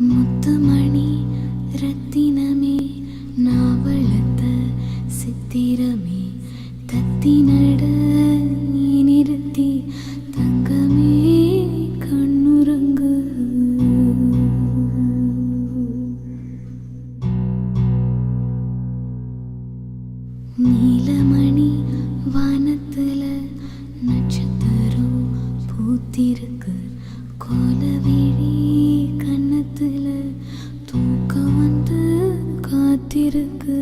முத்துமணி ரத்தினமே நான் வளர்த்த சித்திரமே தத்தி நட நீ நிறுத்தி தங்கமே கண்ணுறங்கு. நீலமணி வானத்துல நட்சத்திரம் பூத்திருக்கு. இருக்கு